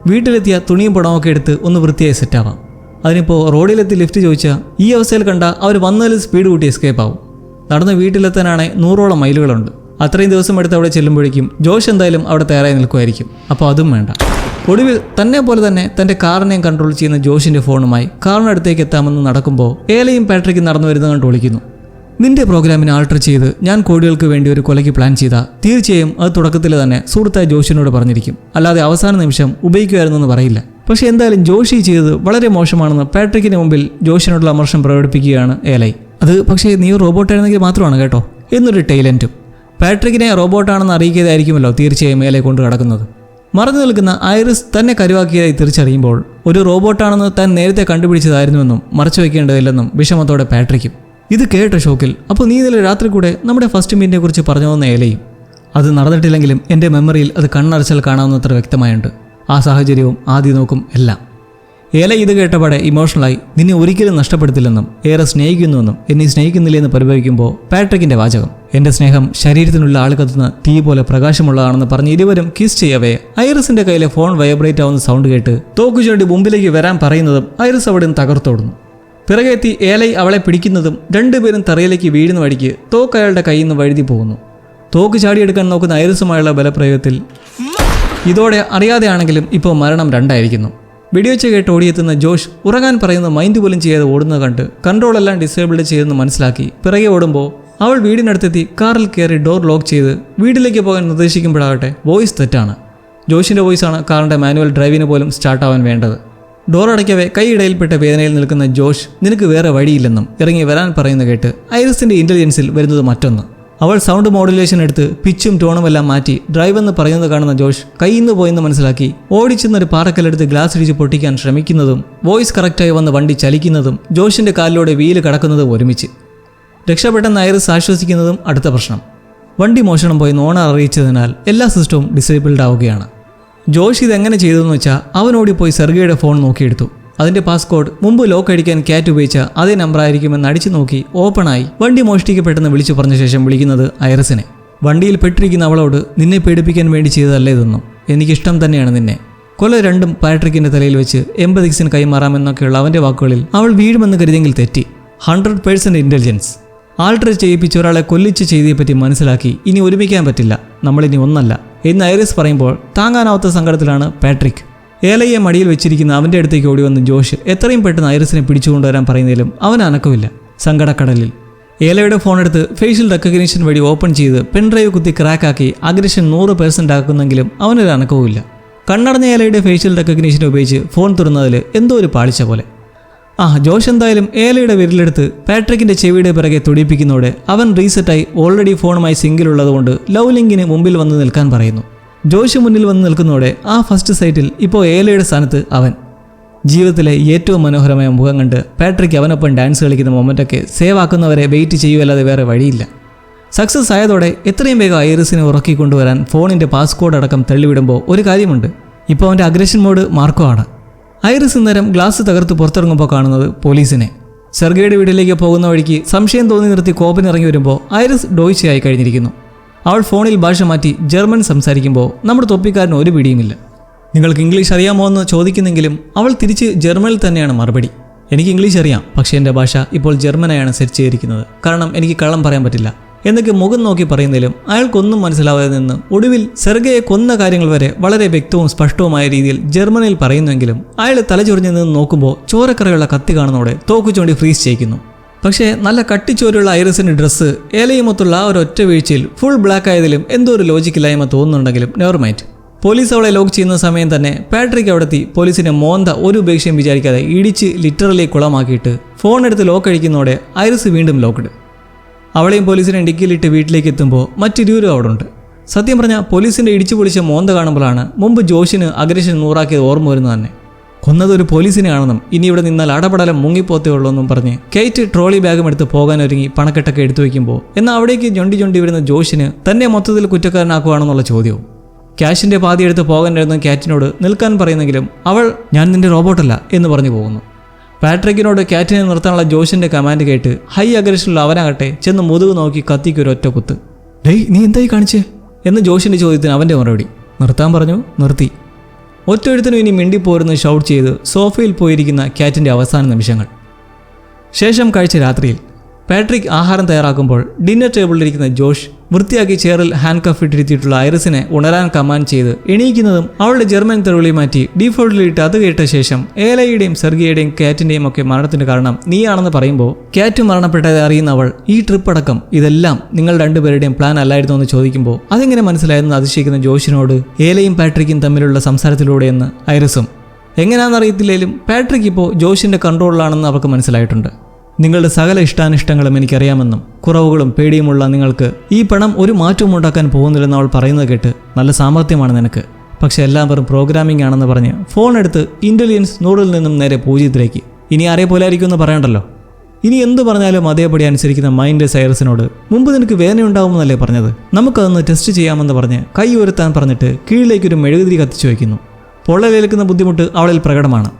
വീട്ടിലെത്തിയ തുണിയും പടമൊക്കെ എടുത്ത് ഒന്ന് വൃത്തിയായി സെറ്റാവാം അതിനിപ്പോൾ റോഡിലെത്തി ലിഫ്റ്റ് ചോദിച്ചാൽ ഈ അവസ്ഥയിൽ കണ്ട അവർ വന്നതിൽ സ്പീഡ് കൂട്ടി എസ്കേപ്പ് ആവും. നടന്ന് വീട്ടിലെത്താനാണെ നൂറോളം മൈലുകളുണ്ട്. അത്രയും ദിവസം എടുത്ത് അവിടെ ചെല്ലുമ്പോഴേക്കും ജോഷ് എന്തായാലും അവിടെ തയ്യാറായി നിൽക്കുമായിരിക്കും അപ്പോൾ അതും വേണ്ട. ഒടുവിൽ തന്നെ പോലെ തന്നെ തന്റെ കാറിനെയും കൺട്രോൾ ചെയ്യുന്ന ജോഷിന്റെ ഫോണുമായി കാറിനടുത്തേക്ക് എത്താമെന്ന് നടക്കുമ്പോൾ ഏലയും പാട്രിക്കും നടന്നു വരുന്നത് കണ്ട് വിളിക്കുന്നു നിന്റെ പ്രോഗ്രാമിനെ ആൾട്ടർ ചെയ്ത് ഞാൻ കോടികൾക്ക് വേണ്ടി ഒരു കൊലയ്ക്ക് പ്ലാൻ ചെയ്ത തീർച്ചയായും അത് തുടക്കത്തിൽ തന്നെ സുഹൃത്തായ ജോഷിനോട് പറഞ്ഞിരിക്കും. അല്ലാതെ അവസാന നിമിഷം ഉപയോഗിക്കുമായിരുന്നെന്ന് പറയില്ല. പക്ഷെ എന്തായാലും ജോഷി ചെയ്തത് വളരെ മോശമാണെന്ന് പാട്രിക്കിന് മുമ്പിൽ ജോഷിനോടുള്ള അമർഷം പ്രകടിപ്പിക്കുകയാണ് ഏലൈ അത് പക്ഷേ നീ റോബോട്ടായിരുന്നെങ്കിൽ മാത്രമാണ് കേട്ടോ. എന്നൊരു ടൈലന്റും പാട്രിക്കിനെ റോബോട്ടാണെന്ന് അറിയിക്കതായിരിക്കുമല്ലോ തീർച്ചയായും ഏലൈ കൊണ്ട് കടക്കുന്നത്. മറന്നു നിൽക്കുന്ന ഐറിസ് തന്നെ കരുവാക്കിയതായി തിരിച്ചറിയുമ്പോൾ ഒരു റോബോട്ടാണെന്ന് താൻ നേരത്തെ കണ്ടുപിടിച്ചതായിരുന്നുവെന്നും മറച്ചു വയ്ക്കേണ്ടതില്ലെന്നും വിഷമത്തോടെ പാട്രിക്കും. ഇത് കേട്ട ഷോക്കിൽ അപ്പോൾ നീ ഇന്നലെ രാത്രി കൂടെ നമ്മുടെ ഫസ്റ്റ് മീറ്റിനെ കുറിച്ച് പറഞ്ഞു വന്ന ഏലയും അത് നടന്നിട്ടില്ലെങ്കിലും എന്റെ മെമ്മറിയിൽ അത് കണ്ണടച്ചാൽ കാണാവുന്നത്ര വ്യക്തമായുണ്ട്. ആ സാഹചര്യവും ആദ്യ നോക്കും എല്ലാം. ഏല ഇത് കേട്ടപാടെ ഇമോഷണലായി നിന്നെ ഒരിക്കലും നഷ്ടപ്പെടുത്തില്ലെന്നും ഏറെ സ്നേഹിക്കുന്നുവെന്നും എന്നെ സ്നേഹിക്കുന്നില്ലെന്ന് പരിഭവിക്കുമ്പോൾ പാട്രിക്കിന്റെ വാചകം എന്റെ സ്നേഹം ശരീരത്തിനുള്ള ആൾ തീ പോലെ പ്രകാശമുള്ളതാണെന്ന് പറഞ്ഞ് ഇരുവരും കിസ് ചെയ്യവേ. ഐറിസിന്റെ കയ്യിലെ ഫോൺ വൈബ്രേറ്റ് ആവുന്ന സൗണ്ട് കേട്ട് തോക്കു ചൂണ്ടി മുമ്പിലേക്ക് വരാൻ പറയുന്നതും ഐറിസ് അവിടെ നിന്ന് തകർത്തോടുന്നു. പിറകെത്തി ഏലൈ അവളെ പിടിക്കുന്നതും രണ്ടുപേരും തറയിലേക്ക് വീഴുന്ന വഴിക്ക് തോക്ക് അയാളുടെ കയ്യിൽ നിന്ന് വഴുതി പോകുന്നു. തോക്ക് ചാടിയെടുക്കാൻ നോക്കുന്ന ഐറിസുമായുള്ള ബലപ്രയോഗത്തിൽ ഇതോടെ അറിയാതെയാണെങ്കിലും ഇപ്പോൾ മരണം രണ്ടായിരിക്കുന്നു. വെടിവെച്ച് കേട്ട് ഓടിയെത്തുന്ന ജോഷ് ഉറങ്ങാൻ പറയുന്ന മൈൻഡ് പോലും ചെയ്യാതെ ഓടുന്നത് കണ്ട് കൺട്രോൾ എല്ലാം ഡിസേബിൾഡ് ചെയ്തെന്ന് മനസ്സിലാക്കി. പിറകെ ഓടുമ്പോൾ അവൾ വീടിനടുത്തെത്തി കാറിൽ കയറി ഡോർ ലോക്ക് ചെയ്ത് വീട്ടിലേക്ക് പോകാൻ നിർദ്ദേശിക്കുമ്പോഴാകട്ടെ വോയിസ് തെറ്റാണ്. ജോഷിന്റെ വോയിസാണ് കാറിന്റെ മാനുവൽ ഡ്രൈവിന് പോലും സ്റ്റാർട്ടാവാൻ വേണ്ടത്. ഡോർ അടയ്ക്കവേ കൈയിടയിൽപ്പെട്ട വേദനയിൽ നിൽക്കുന്ന ജോഷ് നിനക്ക് വേറെ വഴിയില്ലെന്നും ഇറങ്ങി വരാൻ പറയുന്ന കേട്ട് ഐറിസിന്റെ ഇന്റലിജൻസിൽ വരുന്നത് മറ്റൊന്ന്. അവൾ സൗണ്ട് മോഡുലേഷൻ എടുത്ത് പിച്ചും ടോണും എല്ലാം മാറ്റി ഡ്രൈവ് എന്ന് പറയുന്നത് കാണുന്ന ജോഷ് കയ്യിന്ന് പോയെന്ന് മനസ്സിലാക്കി. ഓടിച്ചെന്നൊരു പാറക്കല്ലെടുത്ത് ഗ്ലാസ് ഇടിച്ച് പൊട്ടിക്കാൻ ശ്രമിക്കുന്നതും വോയിസ് കറക്റ്റായി വന്ന് വണ്ടി ചലിക്കുന്നതും ജോഷിന്റെ കാലിലൂടെ വീൽ കടക്കുന്നതും ഒരുമിച്ച്. രക്ഷപ്പെട്ട ഐറിസ് ആശ്വസിക്കുന്നതും അടുത്ത പ്രശ്നം. വണ്ടി മോഷണം പോയി നോണ അറിയിച്ചതിനാൽ എല്ലാ സിസ്റ്റവും ഡിസേബിൾഡ് ആവുകയാണ്. ജോഷ് ഇതെങ്ങനെ ചെയ്തതെന്ന് വെച്ചാൽ അവനോടി പോയി സെർഗയുടെ ഫോൺ നോക്കിയെടുത്തു. അതിന്റെ പാസ്കോഡ് മുമ്പ് ലോക്ക് അടിക്കാൻ ക്യാറ്റ് ഉപയോഗിച്ച അതേ നമ്പർ ആയിരിക്കുമെന്ന് അടിച്ചു നോക്കി ഓപ്പണായി വണ്ടി മോഷ്ടിക്കപ്പെട്ടെന്ന് വിളിച്ചു പറഞ്ഞ ശേഷം വിളിക്കുന്നത് ഐറസിനെ. വണ്ടിയിൽ പെട്ടിരിക്കുന്ന അവളോട് നിന്നെ പേടിപ്പിക്കാൻ വേണ്ടി ചെയ്തതല്ലേ ഇതൊന്നും? എനിക്കിഷ്ടം തന്നെയാണ് നിന്നെ. കൊല രണ്ടും പാട്രിക്കിന്റെ തലയിൽ വെച്ച് എമ്പതിക്സിന് കൈമാറാമെന്നൊക്കെയുള്ള അവന്റെ വാക്കുകളിൽ അവൾ വീഴുമെന്ന് കരുതിയെങ്കിൽ തെറ്റി. ഹൺഡ്രഡ് പേഴ്സന്റ് ഇന്റലിജൻസ് ആൾട്ടർ ചെയ്യിപ്പിച്ച ഒരാളെ കൊല്ലിച്ച് ചെയ്തിയെപ്പറ്റി മനസ്സിലാക്കി ഇനി ഒരുമിക്കാൻ പറ്റില്ല. നമ്മളിനി ഒന്നല്ല. എന്ന് ഐറിസ് പറയുമ്പോൾ താങ്ങാനാവാത്ത സങ്കടത്തിലാണ് പാട്രിക്. ഏലയെ മടിയിൽ വെച്ചിരിക്കുന്ന അവന്റെ അടുത്തേക്ക് ഓടി വന്ന് ജോഷ് എത്രയും പെട്ടെന്ന് ഐറിസിനെ പിടിച്ചുകൊണ്ടുവരാൻ പറയുന്നതിലും അവൻ അനക്കമില്ല. സങ്കടക്കടലിൽ. ഏലയുടെ ഫോൺ എടുത്ത് ഫേഷ്യൽ റെക്കഗ്നീഷൻ വഴി ഓപ്പൺ ചെയ്ത് പെൻഡ്രൈവ് കുത്തി ക്രാക്കാക്കി അഗ്രഷൻ നൂറ് പെർസെന്റ് ആക്കുന്നെങ്കിലും അവനൊരു അനക്കവുമില്ല കണ്ണടഞ്ഞ ഏലയുടെ ഫേഷ്യൽ റെക്കഗ്നീഷൻ ഉപയോഗിച്ച് ഫോൺ തുറന്നതിൽ എന്തോ ഒരു പാളിച്ച പോലെ. ആ ജോഷ് എന്തായാലും ഏലയുടെ വിരലെടുത്ത് പാട്രിക്കിന്റെ ചെവിയുടെ പിറകെ തുടിപ്പിക്കുന്നതോടെ അവൻ റീസെറ്റായി ഓൾറെഡി ഫോണുമായി സിങ്കിലുള്ളതുകൊണ്ട് ലവ് ലിങ്കിന് മുമ്പിൽ വന്ന് നിൽക്കാൻ പറയുന്നു. ജോഷ് മുന്നിൽ വന്ന് നിൽക്കുന്നതോടെ ആ ഫസ്റ്റ് സൈറ്റിൽ ഇപ്പോൾ ഏലയുടെ സ്ഥാനത്ത് അവൻ. ജീവിതത്തിലെ ഏറ്റവും മനോഹരമായ മുഖം കണ്ട് പാട്രിക്ക് അവനൊപ്പം ഡാൻസ് കളിക്കുന്ന മൊമെന്റൊക്കെ സേവ് ആക്കുന്നവരെ വെയിറ്റ് ചെയ്യുമല്ലാതെ വേറെ വഴിയില്ല. സക്സസ് ആയതോടെ എത്രയും വേഗം ഐറിസിനെ ഉറക്കി കൊണ്ടുവരാൻ ഫോണിന്റെ പാസ്കോഡ് അടക്കം തള്ളിവിടുമ്പോൾ ഒരു കാര്യമുണ്ട്. ഇപ്പോൾ അവന്റെ അഗ്രഷൻ മോഡ് മാർക്കോ ആണ്. ഐറിസ് ഇന്നേരം ഗ്ലാസ് തകർത്ത് പുറത്തിറങ്ങുമ്പോൾ കാണുന്നത് പോലീസിനെ. സെർഗയുടെ വീട്ടിലേക്ക് പോകുന്ന വഴിക്ക് സംശയം തോന്നി നിർത്തി കോപ്പിനിറങ്ങി വരുമ്പോൾ ഐറിസ് ഡോയ്ച്ചയായി കഴിഞ്ഞിരിക്കുന്നു. അവൾ ഫോണിൽ ഭാഷ മാറ്റി ജർമ്മൻ സംസാരിക്കുമ്പോൾ നമ്മുടെ തൊപ്പിക്കാരന് ഒരു പിടിയുമില്ല. നിങ്ങൾക്ക് ഇംഗ്ലീഷ് അറിയാമോ എന്ന് ചോദിക്കുന്നെങ്കിലും അവൾ തിരിച്ച് ജർമ്മനിൽ തന്നെയാണ് മറുപടി. എനിക്ക് ഇംഗ്ലീഷ് അറിയാം പക്ഷേ എന്റെ ഭാഷ ഇപ്പോൾ ജർമ്മനായാണ് സെറ്റ് ചെയ്തിരിക്കുന്നത്. കാരണം എനിക്ക് കള്ളം പറയാൻ പറ്റില്ല. എന്നൊക്കെ മുഖം നോക്കി പറയുന്നതിലും അയാൾക്കൊന്നും മനസ്സിലാവാതെ നിന്ന് ഒടുവിൽ സെർഗയെ കൊന്ന കാര്യങ്ങൾ വരെ വളരെ വ്യക്തവും സ്പഷ്ടവുമായ രീതിയിൽ ജർമ്മനിയിൽ പറയുന്നുവെങ്കിലും അയാൾ തലചൊറിഞ്ഞു നിന്ന് നോക്കുമ്പോൾ ചോരക്കറയുള്ള കത്തി കാണുന്നതോടെ തോക്കു ചൂണ്ടി ഫ്രീസ് ചെയ്യിക്കുന്നു. പക്ഷേ നല്ല കട്ടിച്ചോരുള്ള ഐറിസിന്റെ ഡ്രസ്സ് ഏലയുമൊത്തുള്ള ഒരു ഒറ്റ വീഴ്ചയിൽ ഫുൾ ബ്ലാക്ക് ആയതിലും എന്തോ ഒരു ലോജിക്കില്ലായ്മ തോന്നുന്നുണ്ടെങ്കിലും നെവർമൈറ്റ് പോലീസ് അവളെ ലോക്ക് ചെയ്യുന്ന സമയം തന്നെ പാട്രിക് അവിടെത്തി പോലീസിന്റെ മോന്ത ഒരു ഉപേക്ഷയും വിചാരിക്കാതെ ഇടിച്ച് ലിറ്ററലി കുളമാക്കിയിട്ട് ഫോൺ എടുത്ത് ലോക്ക് അടിക്കുന്നതോടെ ഐറിസ് വീണ്ടും ലോക്ക്ഡ് അവളെയും പോലീസിനെ ഡിക്കിയിലിട്ട് വീട്ടിലേക്ക് എത്തുമ്പോൾ മറ്റിരുവരും അവിടെ ഉണ്ട് സത്യം പറഞ്ഞാൽ പോലീസിന്റെ ഇടിച്ചു പൊളിച്ച മോന്ത കാണുമ്പോഴാണ് മുമ്പ് ജോഷിന് അഗ്രഷൻ നൂറാക്കിയത് ഓർമ്മ വരുന്നത് തന്നെ. കൊന്നത് ഒരു പോലീസിനെയാണെന്നും ഇനി ഇവിടെ നിന്നാൽ അടപടലം മുങ്ങിപ്പോത്തേ ഉള്ളൂ എന്നും പറഞ്ഞ് കേറ്റ് ട്രോളി ബാഗും എടുത്ത് പോകാൻ ഒരുങ്ങി പണക്കെട്ടൊക്കെ എടുത്തു വയ്ക്കുമ്പോൾ എന്നാൽ അവിടേക്ക് ഞൊണ്ടി ഞൊണ്ടി വരുന്ന ജോഷിന് തന്നെ മൊത്തത്തിൽ കുറ്റക്കാരനാക്കുവാണെന്നുള്ള ചോദ്യവും. ക്യാഷിന്റെ പാതി എടുത്ത് പോകാനായിരുന്നു കാറ്റിനോട് നിൽക്കാൻ പറയുന്നെങ്കിലും അവൾ ഞാൻ നിന്റെ റോബോട്ടല്ല എന്ന് പറഞ്ഞു പോകുന്നു. പാട്രിക്കിനോട് കാറ്റിനെ നിർത്താനുള്ള ജോഷിന്റെ കമാൻഡ് കേട്ട് ഹൈ അഗ്രഷനുള്ള അവനാകട്ടെ ചെന്ന് മുതുക് നോക്കി കത്തിക്ക് ഒരു ഒറ്റ കുത്ത്. ഡേയ് നീ എന്തായി കാണിച്ചേ? എന്ന് ജോഷിന്റെ ചോദ്യത്തിന് അവന്റെ മറുപടി. നിർത്താൻ പറഞ്ഞു നിർത്തി. ഒറ്റൊഴുത്തിനും ഇനി മിണ്ടിപ്പോരുന്ന് ഷൗട്ട് ചെയ്ത് സോഫയിൽ പോയിരിക്കുന്ന ക്യാറ്റിന്റെ അവസാന നിമിഷങ്ങൾ. ശേഷം കഴിച്ച രാത്രിയിൽ പാട്രിക് ആഹാരം തയ്യാറാക്കുമ്പോൾ ഡിന്നർ ടേബിളിലിരിക്കുന്ന ജോഷ് വൃത്തിയാക്കി ചെയറിൽ ഹാൻഡ് കഫ് ഇട്ടിരുത്തിയിട്ടുള്ള ഐറിസിനെ ഉണരാൻ കമാൻഡ് ചെയ്ത് എണീക്കുന്നതും അവളുടെ ജർമ്മൻ തെരുവിളി മാറ്റി ഡീഫോൾട്ടിലിട്ട് അത് കേട്ട ശേഷം ഏലയുടെയും സെർഗിയുടെയും കാറ്റിന്റെയും ഒക്കെ മരണത്തിന് കാരണം നീയാണെന്ന് പറയുമ്പോൾ കാറ്റ് മരണപ്പെട്ടത് അറിയുന്ന അവൾ ഈ ട്രിപ്പ് അടക്കം ഇതെല്ലാം നിങ്ങൾ രണ്ടുപേരുടെയും പ്ലാൻ അല്ലായിരുന്നു? എന്ന് ചോദിക്കുമ്പോൾ അതെങ്ങനെ മനസ്സിലായെന്ന് അതിശയിക്കുന്ന ജോഷിനോട് ഏലയും പാട്രിക്കും തമ്മിലുള്ള സംസാരത്തിലൂടെയെന്ന് ഐറിസും എങ്ങനെയാണെന്നറിയത്തില്ലേലും പാട്രിക് ഇപ്പോൾ ജോഷിന്റെ കൺട്രോളിലാണെന്ന് അവർക്ക് മനസ്സിലായിട്ടുണ്ട്. നിങ്ങളുടെ സകല ഇഷ്ടാനിഷ്ടങ്ങളും എനിക്കറിയാമെന്നും കുറവുകളും പേടിയുമുള്ള നിങ്ങൾക്ക് ഈ പണം ഒരു മാറ്റവും ഉണ്ടാക്കാൻ പോകുന്നില്ലെന്ന് അവൾ പറയുന്നത് കേട്ട് നല്ല സാമർത്ഥ്യമാണ് നിനക്ക്. പക്ഷെ എല്ലാം വെറും പ്രോഗ്രാമിംഗ് ആണെന്ന് പറഞ്ഞ് ഫോൺ എടുത്ത് ഇന്റലിജൻസ് നൂറിൽ നിന്നും നേരെ പൂജ്യത്തിലേക്ക്. ഇനി ആരെ പോലെ ആയിരിക്കും എന്ന് പറയണ്ടല്ലോ? ഇനി എന്ത് പറഞ്ഞാലും അതേപടി അനുസരിക്കുന്ന മൈൻഡ് സൈറസിനോട് മുമ്പ് നിനക്ക് വേദനയുണ്ടാവുമെന്നല്ലേ പറഞ്ഞത്? നമുക്കതൊന്ന് ടെസ്റ്റ് ചെയ്യാമെന്ന് പറഞ്ഞ് കൈ ഉയർത്താൻ പറഞ്ഞിട്ട് കീഴിലേക്കൊരു മെഴുകുതിരി കത്തിച്ചു വയ്ക്കുന്നു. പൊള്ളലേൽക്കുന്ന ബുദ്ധിമുട്ട് അവളിൽ പ്രകടമാണ്.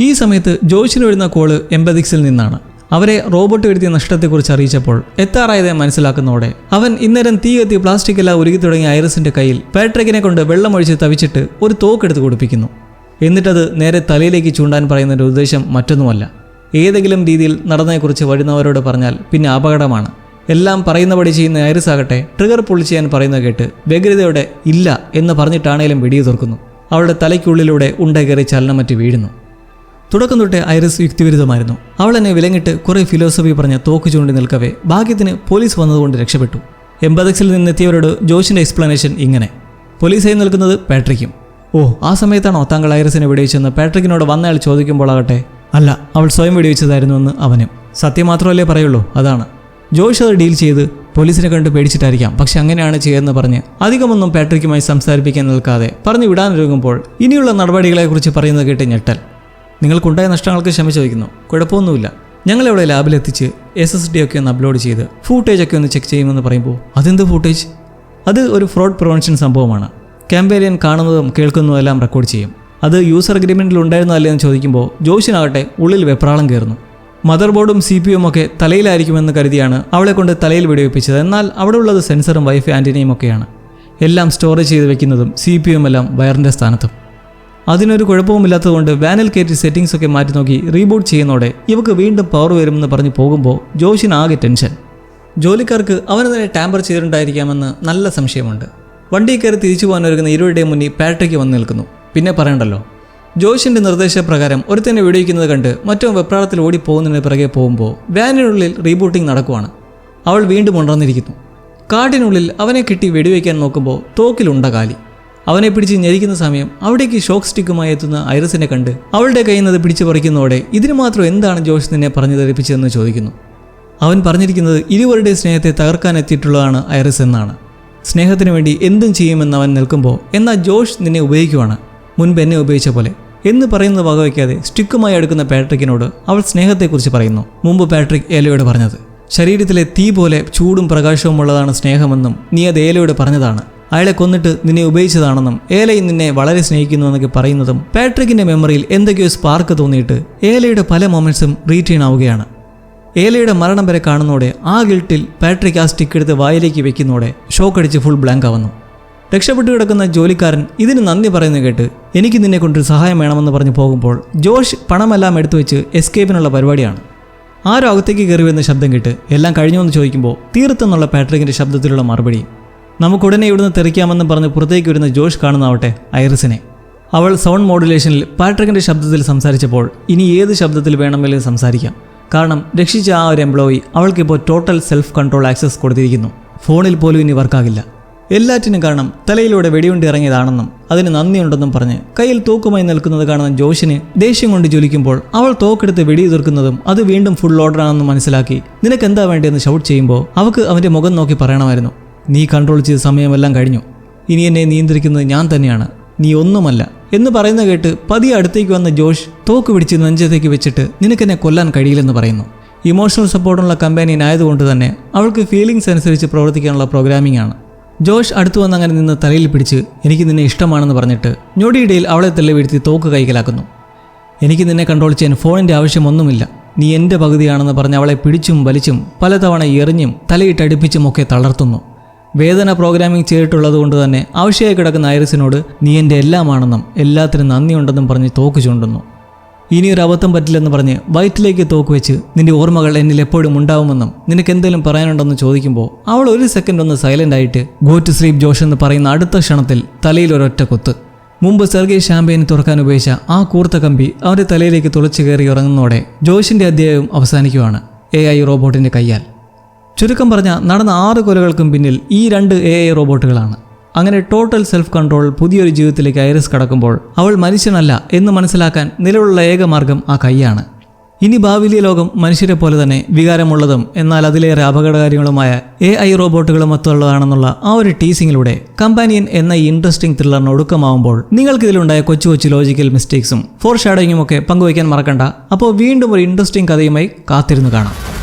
ഈ സമയത്ത് ജോഷിന് വരുന്ന കോൾ എംബതിക്സിൽ നിന്നാണ്. അവരെ റോബോട്ട് വരുത്തിയ നഷ്ടത്തെക്കുറിച്ച് അറിയിച്ചപ്പോൾ എത്താറായതെ മനസ്സിലാക്കുന്നതോടെ അവൻ ഇന്നേരം തീ കത്തി പ്ലാസ്റ്റിക് എല്ലാം ഒരുക്കി തുടങ്ങിയ ഐറസിന്റെ കയ്യിൽ പാട്രിക്കിനെ കൊണ്ട് വെള്ളമൊഴിച്ച് തവിച്ചിട്ട് ഒരു തോക്കെടുത്ത് കുടിപ്പിക്കുന്നു. എന്നിട്ടത് നേരെ തലയിലേക്ക് ചൂണ്ടാൻ പറയുന്നതിന്റെ ഉദ്ദേശം മറ്റൊന്നുമല്ല. ഏതെങ്കിലും രീതിയിൽ നടന്നതിനെക്കുറിച്ച് വരുന്നവരോട് പറഞ്ഞാൽ പിന്നെ അപകടമാണ്. എല്ലാം പറയുന്നപടി ചെയ്യുന്ന ഐറിസ് ആകട്ടെ ട്രിഗർ പുള്ളി ചെയ്യാൻ പറയുന്നത് കേട്ട് വ്യഗ്രതയോടെ ഇല്ല എന്ന് പറഞ്ഞിട്ടാണേലും വെടിയെ തീർക്കുന്നു. അവളുടെ തലയ്ക്കുള്ളിലൂടെ ഉണ്ടകേറി ചലനം മറ്റ് വീഴുന്നു. തുടക്കം തൊട്ടേ ഐറിസ് യുക്തിവിരുദ്ധമായിരുന്നു. അവൾ എന്നെ വിലങ്ങിട്ട് കുറേ ഫിലോസഫി പറഞ്ഞ തോക്ക് ചൂണ്ടി നിൽക്കവേ. ഭാഗ്യത്തിന് പോലീസ് വന്നതുകൊണ്ട് രക്ഷപ്പെട്ടു. എംബദക്സിൽ നിന്നെത്തിയവരോട് ജോഷിന്റെ എക്സ്പ്ലനേഷൻ ഇങ്ങനെ. പോലീസായി നിൽക്കുന്നത് പാട്രിക്കും. ഓ ആ സമയത്താണോ താങ്കൾ ഐറിസിനെ വെടിവെച്ചെന്ന് പാട്രിക്കിനോട് വന്നയാൾ ചോദിക്കുമ്പോളാകട്ടെ? അല്ല അവൾ സ്വയം വെടിവെച്ചതായിരുന്നുവെന്ന് അവനും. സത്യം മാത്രമല്ലേ പറയുള്ളൂ അതാണ്. ജോഷ് അത് ഡീൽ ചെയ്ത് പോലീസിനെ കണ്ട് പേടിച്ചിട്ടായിരിക്കാം പക്ഷെ അങ്ങനെയാണ് ചെയ്യുന്നത് പറഞ്ഞ് അധികമൊന്നും പാട്രിക്കുമായി സംസാരിപ്പിക്കാൻ നിൽക്കാതെ പറഞ്ഞു വിടാനൊരുങ്ങുമ്പോൾ ഇനിയുള്ള നടപടികളെക്കുറിച്ച് പറയുന്നത് കേട്ട് ഞെട്ടൽ. നിങ്ങൾക്കുണ്ടായ നഷ്ടങ്ങൾക്ക് ക്ഷമ ചോദിക്കുന്നു. കുഴപ്പമൊന്നുമില്ല. ഞങ്ങളിവിടെ ലാബിലെത്തിച്ച് എസ് എസ് ഡി ഒക്കെ ഒന്ന് അപ്ലോഡ് ചെയ്ത് ഫൂട്ടേജ് ഒക്കെ ഒന്ന് ചെക്ക് ചെയ്യുമെന്ന് പറയുമ്പോൾ അതെന്ത് ഫൂട്ടേജ് അത് ഒരു ഫ്രോഡ് പ്രൊവൻഷൻ സംഭവമാണ്. ക്യാമ്പേലിയൻ കാണുന്നതും കേൾക്കുന്നതും എല്ലാം റെക്കോർഡ് ചെയ്യും. അത് യൂസർ അഗ്രിമെന്റിൽ ഉണ്ടായിരുന്നതല്ലേ എന്ന് ചോദിക്കുമ്പോൾ ജോഷിനാകട്ടെ ഉള്ളിൽ വെപ്രാളം കയറുന്നു. മദർ ബോർഡും സി പി ഒക്കെ തലയിലായിരിക്കുമെന്ന് കരുതിയാണ് അവളെ കൊണ്ട് തലയിൽ വെടിവെപ്പിച്ചത്. എന്നാൽ അവിടെ ഉള്ളത് സെൻസറും വൈഫൈ ആന്റിനയും ഒക്കെയാണ്. എല്ലാം സ്റ്റോറേജ് ചെയ്ത് വെക്കുന്നതും സി പി എല്ലാം വയറിന്റെ സ്ഥാനത്തും. അതിനൊരു കുഴപ്പവുമില്ലാത്തതുകൊണ്ട് വാനിൽ കയറ്റി സെറ്റിംഗ്സ് ഒക്കെ മാറ്റി നോക്കി റീബൂട്ട് ചെയ്യുന്നതോടെ ഇവക്ക് വീണ്ടും പവർ വരുമെന്ന് പറഞ്ഞ് പോകുമ്പോൾ ജോഷിന് ആകെ ടെൻഷൻ ജോലിക്കാർക്ക് അവന് തന്നെ ടാമ്പർ ചെയ്തിട്ടുണ്ടായിരിക്കാമെന്ന് നല്ല സംശയമുണ്ട്. വണ്ടി കയറി തിരിച്ചു പോകാൻ ഒരുങ്ങുന്ന ഇരുവരുടെയും മുന്നിൽ പാട്രിക്ക് വന്ന് നിൽക്കുന്നു. പിന്നെ പറയണ്ടല്ലോ? ജോഷിന്റെ നിർദ്ദേശപ്രകാരം ഒരുത്തന്നെ വിടിയിക്കുന്നത് കണ്ട് മറ്റോ വെപ്രാളത്തിൽ ഓടിപ്പോകുന്നതിന് പിറകെ പോകുമ്പോൾ വാനിനുള്ളിൽ റീബൂട്ടിംഗ് നടക്കുവാണ്. അവൾ വീണ്ടും ഉണർന്നിരിക്കുന്നു. കാട്ടിനുള്ളിൽ അവനെ കിട്ടി വെടിവെക്കാൻ നോക്കുമ്പോൾ തോക്കിലുണ്ട കാലി. അവനെ പിടിച്ച് ഞെരിക്കുന്ന സമയം അവിടേക്ക് ഷോക്ക് സ്റ്റിക്കുമായി എത്തുന്ന ഐറസിനെ കണ്ട് അവളുടെ കയ്യിൽ നിന്ന് പിടിച്ചു പറിക്കുന്നതോടെ ഇതിന് മാത്രം എന്താണ് ജോഷ് നിന്നെ പറഞ്ഞു ധരിപ്പിച്ചതെന്ന് ചോദിക്കുന്നു. അവൻ പറഞ്ഞിരിക്കുന്നത് ഇരുവരുടെ സ്നേഹത്തെ തകർക്കാൻ എത്തിയിട്ടുള്ളതാണ് ഐറിസ് എന്നാണ്. സ്നേഹത്തിന് വേണ്ടി എന്തും ചെയ്യുമെന്ന് അവൻ നിൽക്കുമ്പോൾ എന്നാൽ ജോഷ് നിന്നെ ഉപയോഗിക്കുവാണ്? മുൻപ് എന്നെ ഉപയോഗിച്ച പോലെ. എന്ന് പറയുന്നത് വകവയ്ക്കാതെ സ്റ്റിക്കുമായി അടുക്കുന്ന പാട്രിക്കിനോട് അവൾ സ്നേഹത്തെക്കുറിച്ച് പറയുന്നു. മുമ്പ് പാട്രിക് ഏലയോട് പറഞ്ഞത് ശരീരത്തിലെ തീ പോലെ ചൂടും പ്രകാശവും ഉള്ളതാണ് സ്നേഹമെന്നും നീ അത് ഏലയോട് പറഞ്ഞതാണ്. അയാളെ കൊന്നിട്ട് നിന്നെ ഉപയോഗിച്ചതാണെന്നും ഏലയും നിന്നെ വളരെ സ്നേഹിക്കുന്നു എന്നൊക്കെ പറയുന്നതും പാട്രിക്കിന്റെ മെമ്മറിയിൽ എന്തൊക്കെയോ സ്പാർക്ക് തോന്നിയിട്ട് ഏലയുടെ പല മൊമെന്റ്സും റീറ്റെയിൻ ആവുകയാണ്. ഏലയുടെ മരണം വരെ കാണുന്നതോടെ ആ ഗിൽട്ടിൽ പാട്രിക് ആ സ്റ്റിക്ക് എടുത്ത് വായിലേക്ക് വെക്കുന്നതോടെ ഷോക്ക് അടിച്ച് ഫുൾ ബ്ലാങ്ക് ആവുന്നു. രക്ഷപ്പെട്ടു കിടക്കുന്ന ജോലിക്കാരൻ ഇതിന് നന്ദി പറയുന്നു കേട്ട് എനിക്ക് നിന്നെ കൊണ്ടൊരു സഹായം വേണമെന്ന് പറഞ്ഞു പോകുമ്പോൾ ജോഷ് പണമെല്ലാം എടുത്തു വെച്ച് എസ്കേപ്പിനുള്ള പരിപാടിയാണ്. ആരോ അകത്തേക്ക് കയറി വരുന്ന ശബ്ദം കേട്ട് എല്ലാം കഴിഞ്ഞുവെന്ന് ചോദിക്കുമ്പോൾ തീർത്തെന്നുള്ള പാട്രിക്കിന്റെ ശബ്ദത്തിലുള്ള മറുപടി നമുക്കുടനെ ഇവിടുന്ന് തെറിക്കാമെന്ന് പറഞ്ഞ് പുറത്തേക്ക് വരുന്ന ജോഷ് കാണുന്നാവട്ടെ ഐറിസിനെ. അവൾ സൗണ്ട് മോഡുലേഷനിൽ പാട്രിക്കിന്റെ ശബ്ദത്തിൽ സംസാരിച്ചപ്പോൾ ഇനി ഏത് ശബ്ദത്തിൽ വേണമെങ്കിലും സംസാരിക്കാം. കാരണം രക്ഷിച്ച ആ ഒരു എംപ്ലോയി അവൾക്കിപ്പോൾ ടോട്ടൽ സെൽഫ് കൺട്രോൾ ആക്സസ് കൊടുത്തിരിക്കുന്നു. ഫോണിൽ പോലും ഇനി വർക്കാകില്ല. എല്ലാറ്റിനും കാരണം തലയിലൂടെ വെടിയുണ്ട് ഇറങ്ങിയതാണെന്നും അതിന് നന്ദിയുണ്ടെന്നും പറഞ്ഞ് കയ്യിൽ തൂക്കുമായി നിൽക്കുന്നത് കാണുന്ന ജോഷിന് ദേഷ്യം കൊണ്ട് ജ്വലിക്കുമ്പോൾ അവൾ തോക്കെടുത്ത് വെടിയുതിർക്കുന്നതും അത് വീണ്ടും ഫുൾ ഓർഡറാണെന്ന് മനസ്സിലാക്കി നിനക്ക് എന്താ വേണ്ടിയെന്ന് ഷൗട്ട് ചെയ്യുമ്പോൾ അവൾക്ക് അവന്റെ മുഖം നോക്കി പറയണമായിരുന്നു. നീ കൺട്രോൾ ചെയ്ത സമയമെല്ലാം കഴിഞ്ഞു. ഇനി എന്നെ നിയന്ത്രിക്കുന്നത് ഞാൻ തന്നെയാണ്. നീ ഒന്നുമല്ല. എന്ന് പറയുന്ന കേട്ട് പതിയെ അടുത്തേക്ക് വന്ന ജോഷ് തോക്ക് പിടിച്ച് നെഞ്ചത്തേക്ക് വെച്ചിട്ട് നിനക്കെന്നെ കൊല്ലാൻ കഴിയില്ലെന്ന് പറയുന്നു. ഇമോഷണൽ സപ്പോർട്ടുള്ള കമ്പാനിയൻ ആയതുകൊണ്ട് തന്നെ അവൾക്ക് ഫീലിംഗ്സ് അനുസരിച്ച് പ്രവർത്തിക്കാനുള്ള പ്രോഗ്രാമിംഗ് ആണ്. ജോഷ് അടുത്തു വന്ന് അങ്ങനെ നിന്ന് തലയിൽ പിടിച്ച് എനിക്ക് നിന്നെ ഇഷ്ടമാണെന്ന് പറഞ്ഞിട്ട് ഞൊടിയിടയിൽ അവളെ തള്ളി വീഴ്ത്തി തോക്ക് കൈക്കലാക്കുന്നു. എനിക്ക് നിന്നെ കൺട്രോൾ ചെയ്യാൻ ഫോണിന്റെ ആവശ്യമൊന്നുമില്ല. നീ എന്റെ പകുതിയാണെന്ന് പറഞ്ഞ് അവളെ പിടിച്ചും വലിച്ചും പലതവണ എറിഞ്ഞും തലയിട്ടടുപ്പിച്ചും ഒക്കെ തളർത്തുന്നു. വേദന പ്രോഗ്രാമിംഗ് ചെയ്തിട്ടുള്ളത് കൊണ്ട് തന്നെ ആവശ്യമായി കിടക്കുന്ന ഐറിസിനോട് നീ എന്റെ എല്ലാമാണെന്നും എല്ലാത്തിനും നന്ദിയുണ്ടെന്നും പറഞ്ഞ് തോക്ക് ചൂണ്ടുന്നു. ഇനി ഒരു അബദ്ധം പറ്റില്ലെന്ന് പറഞ്ഞ് വയറ്റിലേക്ക് തോക്ക് വെച്ച് നിന്റെ ഓർമ്മകൾ എന്നിൽ എപ്പോഴും ഉണ്ടാവുമെന്നും നിനക്ക് എന്തെങ്കിലും പറയാനുണ്ടെന്ന് ചോദിക്കുമ്പോൾ അവൾ ഒരു സെക്കൻഡ് ഒന്ന് സൈലന്റ് ആയിട്ട് ഗോ ടു സ്ലീപ് ജോഷ് എന്ന് പറയുന്ന അടുത്ത ക്ഷണത്തിൽ തലയിൽ ഒരൊറ്റ കൊത്ത്. മുമ്പ് സെർഗേ ഷാമ്പയിന് തുറക്കാൻ ഉപയോഗിച്ച ആ കൂർത്ത കമ്പി അവരുടെ തലയിലേക്ക് തുളച്ചു കയറി ഇറങ്ങുന്നതോടെ ജോഷിന്റെ അധ്യായവും അവസാനിക്കുവാണ്. എ ഐ റോബോട്ടിന്റെ കയ്യാൽ. ചുരുക്കം പറഞ്ഞ നടന്ന ആറ് കൊലകൾക്കും പിന്നിൽ ഈ രണ്ട് എ ഐ റോബോട്ടുകളാണ്. അങ്ങനെ ടോട്ടൽ സെൽഫ് കൺട്രോൾ പുതിയൊരു ജീവിതത്തിലേക്ക് ഐറിസ് കടക്കുമ്പോൾ അവൾ മനുഷ്യനല്ല എന്ന് മനസ്സിലാക്കാൻ നിലവിലുള്ള ഏക മാർഗം ആ കൈയാണ്. ഇനി ഭാവിയിലെ ലോകം മനുഷ്യരെ പോലെ തന്നെ വികാരമുള്ളതും എന്നാൽ അതിലേറെ അപകടകാരികളുമായ എ ഐ റോബോട്ടുകളും ഒത്തുള്ളതാണെന്നുള്ള ആ ഒരു ടീസിങ്ങിലൂടെ കമ്പാനിയൻ എന്ന ഈ ഇൻട്രസ്റ്റിംഗ് ത്രില്ലറിന് ഒടുക്കമാവുമ്പോൾ നിങ്ങൾക്കിതിലുണ്ടായ കൊച്ചു കൊച്ചു ലോജിക്കൽ മിസ്റ്റേക്സും ഫോർ ഷാഡോയിങ്ങും ഒക്കെ പങ്കുവയ്ക്കാൻ മറക്കണ്ട. അപ്പോൾ വീണ്ടും ഒരു ഇൻട്രസ്റ്റിംഗ് കഥയുമായി കാത്തിരുന്നു കാണാം.